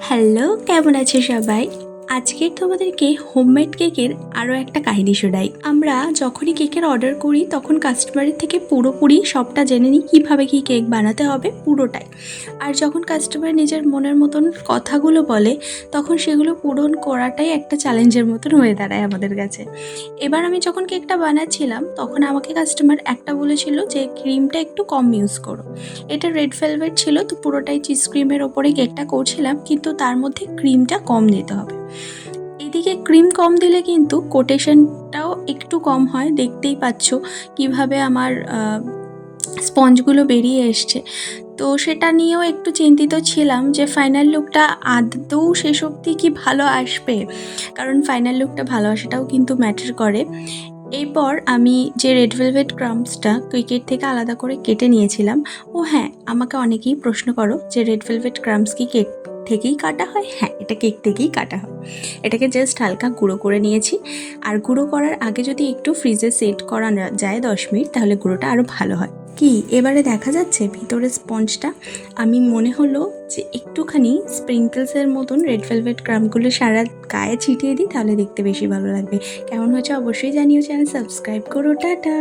Hello কেমন আছে সবাই? আজকে তোমাদেরকে হোমমেড কেকের আরও একটা কাহিনী শোনাই। আমরা যখনই কেকের অর্ডার করি, তখন কাস্টমারের থেকে পুরোপুরি সবটা জেনে নিই কীভাবে কী কেক বানাতে হবে পুরোটাই। আর যখন কাস্টমার নিজের মনের মতন কথাগুলো বলে, তখন সেগুলো পূরণ করাটাই একটা চ্যালেঞ্জের মতন হয়ে দাঁড়ায় আমাদের কাছে। এবার আমি যখন কেকটা বানাচ্ছিলাম, তখন আমাকে কাস্টমার একটা বলেছিল যে ক্রিমটা একটু কম ইউজ করো। এটা রেড ভেলভেট ছিল, তো পুরোটাই চিজ ক্রিমের ওপরে কেকটা করছিলাম, কিন্তু তার মধ্যে ক্রিমটা কম দিতে হবে। এদিকে ক্রিম কম দিলে কিন্তু কোটেশনটাও একটু কম হয়। দেখতেই পাচ্ছ কীভাবে আমার স্পঞ্জগুলো বেরিয়ে এসছে। তো সেটা নিয়েও একটু চিন্তিত ছিলাম যে ফাইনাল লুকটা আদৌ শেষ অবধি কি ভালো আসবে? কারণ ফাইনাল লুকটা ভালো আসাটাও কিন্তু ম্যাটার করে। এরপর আমি যে রেড ভেলভেট ক্রাম্পসটা ক্রিকেট থেকে আলাদা করে কেটে নিয়েছিলাম, ও হ্যাঁ আমাকে অনেকেই প্রশ্ন করো যে রেড ভেলভেট ক্রাম্পস কি থেকেই কাটা হয়। হ্যাঁ এটা কেক থেকেই কাটা হয়। এটাকে জাস্ট হালকা গুঁড়ো করে নিয়েছি। আর গুঁড়ো করার আগে যদি একটু ফ্রিজে সেট করা যায় দশ মিনিট, তাহলে গুঁড়োটা আরও ভালো হয়। কি, এবারে দেখা যাচ্ছে ভিতরে স্পঞ্জটা আমি মনে হলো যে একটুখানি স্প্রিঙ্কলসের মতন রেড ভেলভেট ক্রামগুলো সারা গায়ে ছিটিয়ে দিই, তাহলে দেখতে বেশি ভালো লাগবে। কেমন হয়েছে অবশ্যই জানিও চ্যানেল সাবস্ক্রাইব করো, টাটা।